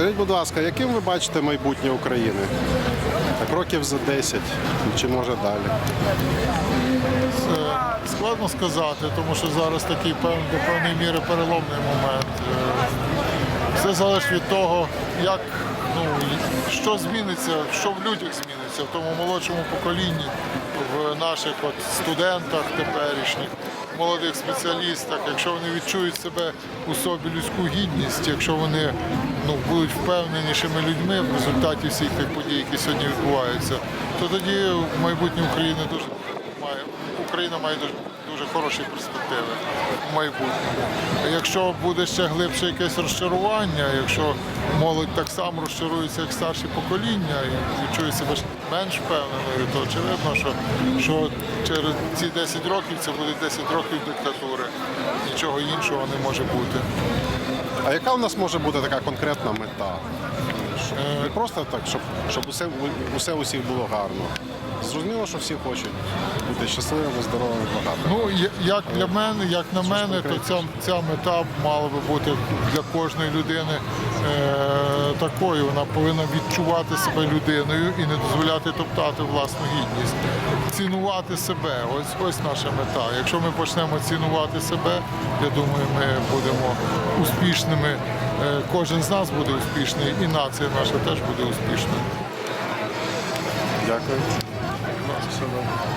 Скажіть, будь ласка, яким ви бачите майбутнє України? Так років за 10 чи може далі? Це складно сказати, тому що зараз такий до певної міри переломний момент. Е, Все залежить від того, як ну що зміниться, що в людях зміниться, в тому молодшому поколінні, в наших от студентах теперішніх, молодих спеціалістах, якщо вони відчують себе у собі людську гідність, якщо вони ну, будуть впевненішими людьми в результаті всіх тих подій, які сьогодні відбуваються, то тоді в майбутнє України дуже має Україна має дуже, дуже хороші перспективи в майбутньому. Якщо буде ще глибше якесь розчарування, якщо молодь так само розчарується, як старші покоління, і відчує себе менш впевненою, то очевидно, що, що через ці 10 років це буде 10 років диктатури. Нічого іншого не може бути. А яка у нас може бути така конкретна мета? Не просто так, щоб, щоб усе, усе усіх було гарно. Зрозуміло, що всі хочуть бути щасливими, здоровими, багатими. Ну, як для мене, як на мене, то ця, ця мета мала би бути для кожної людини е, такою. Вона повинна відчувати себе людиною і не дозволяти топтати власну гідність. Цінувати себе. Ось ось наша мета. Якщо ми почнемо цінувати себе, я думаю, ми будемо успішними. Е, Кожен з нас буде успішний, і нація наша теж буде успішною. Дякую.